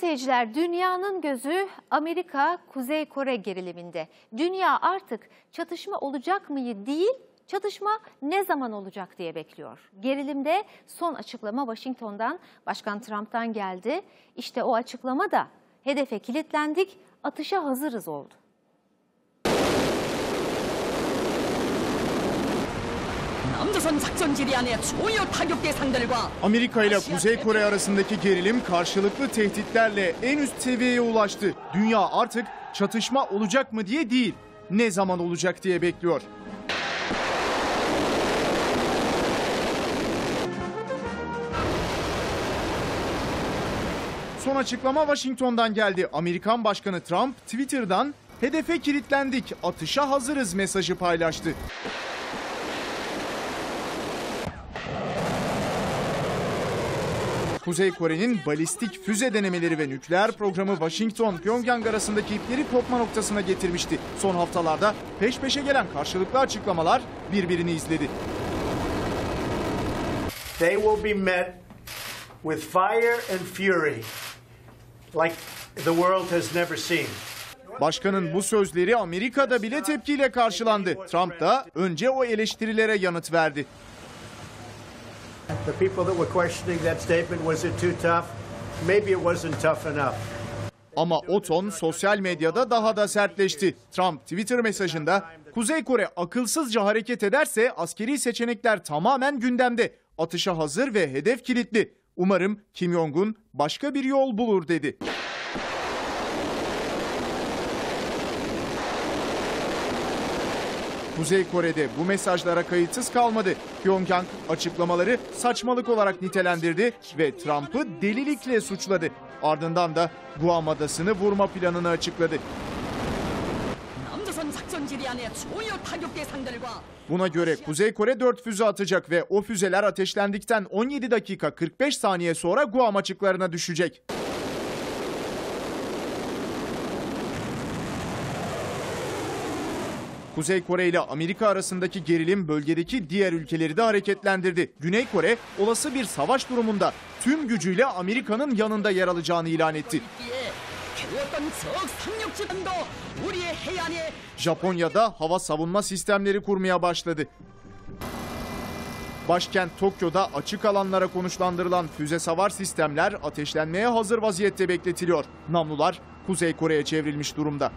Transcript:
seyirciler, dünyanın gözü Amerika Kuzey Kore geriliminde. Dünya artık çatışma olacak mı değil, çatışma ne zaman olacak diye bekliyor. Gerilimde son açıklama Washington'dan, Başkan Trump'tan geldi. İşte o açıklama da hedefe kilitlendik, atışa hazırız oldu. 남조선 작전 지리 안의 주요 타격 대상들과 Amerika ile Kuzey Kore arasındaki gerilim karşılıklı tehditlerle en üst seviyeye ulaştı. Dünya artık çatışma olacak mı diye değil, ne zaman olacak diye bekliyor. Son açıklama Washington'dan geldi. Amerikan Başkanı Trump Twitter'dan hedefe kilitlendik, atışa hazırız mesajı paylaştı. Kuzey Kore'nin balistik füze denemeleri ve nükleer programı Washington-Pyongyang arasındaki ipleri kopma noktasına getirmişti. Son haftalarda peş peşe gelen karşılıklı açıklamalar birbirini izledi. They will be met with fire and fury like the world has never seen. Başkanın bu sözleri Amerika'da bile tepkiyle karşılandı. Trump da önce o eleştirilere yanıt verdi. The people that were questioning that statement was it too tough? Maybe it wasn't tough enough. Ama o ton sosyal medyada daha da sertleşti. Trump Twitter mesajında Kuzey Kore akılsızca hareket ederse askeri seçenekler tamamen gündemde. Atışa hazır ve hedef kilitli. Umarım Kim Jong-un başka bir yol bulur dedi. Kuzey Kore'de bu mesajlara kayıtsız kalmadı. Pyongyang açıklamaları saçmalık olarak nitelendirdi ve Trump'ı delilikle suçladı. Ardından da Guam adasını vurma planını açıkladı. Buna göre Kuzey Kore 4 füze atacak ve o füzeler ateşlendikten 17 dakika 45 saniye sonra Guam açıklarına düşecek. Kuzey Kore ile Amerika arasındaki gerilim bölgedeki diğer ülkeleri de hareketlendirdi. Güney Kore olası bir savaş durumunda tüm gücüyle Amerika'nın yanında yer alacağını ilan etti. Japonya'da hava savunma sistemleri kurmaya başladı. Başkent Tokyo'da açık alanlara konuşlandırılan füze savar sistemler ateşlenmeye hazır vaziyette bekletiliyor. Namlular Kuzey Kore'ye çevrilmiş durumda.